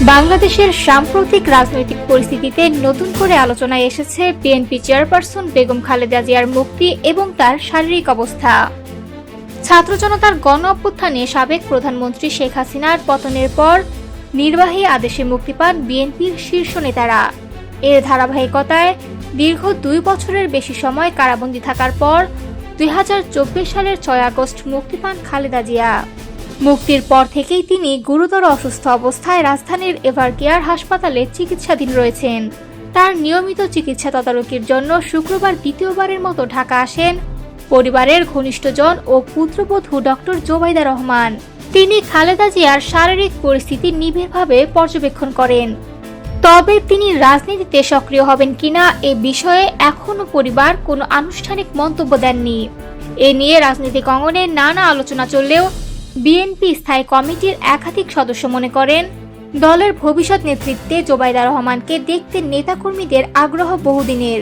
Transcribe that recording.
বাংলাদেশের সাম্প্রতিক রাজনৈতিক পরিস্থিতিতে নতুন করে আলোচনায় এসেছে বিএনপি চেয়ারপারসন বেগম খালেদা জিয়ার মুক্তি এবং তার শারীরিক অবস্থা। ছাত্র জনতার গণ অভ্যুত্থানে সাবেক প্রধানমন্ত্রী শেখ হাসিনার পতনের পর নির্বাহী আদেশে মুক্তি পান বিএনপির শীর্ষ নেতারা। এর ধারাবাহিকতায় দীর্ঘ দুই বছরের বেশি সময় কারাবন্দী থাকার পর দুই হাজার চব্বিশ সালের ছয় আগস্ট মুক্তি পান খালেদা জিয়া। মুক্তির পর থেকেই তিনি গুরুতর অসুস্থ অবস্থায় রাজধানীর এভারকেয়ার হাসপাতালে চিকিৎসাধীন রয়েছেন। তার নিয়মিত চিকিৎসা তদারকির জন্য শুক্রবার দ্বিতীয়বারের মতো ঢাকা আসেন পরিবারের ঘনিষ্ঠজন ও পুত্রবধূ ডক্টর জোবাইদা রহমান। তিনি খালেদা জিয়ার শারীরিক পরিস্থিতি নিবিড়ভাবে পর্যবেক্ষণ করেন। তবে তিনি রাজনীতিতে সক্রিয় হবেন কিনা এ বিষয়ে এখনও পরিবার কোনো আনুষ্ঠানিক মন্তব্য দেননি। এ নিয়ে রাজনৈতিক অঙ্গনে নানা আলোচনা চললেও বিএনপি স্থায়ী কমিটির একাধিক সদস্য মনে করেন, দলের ভবিষ্যৎ নেতৃত্বে জোবাইদা রহমানকে দেখতে নেতাকর্মীদের আগ্রহ বহুদিনের।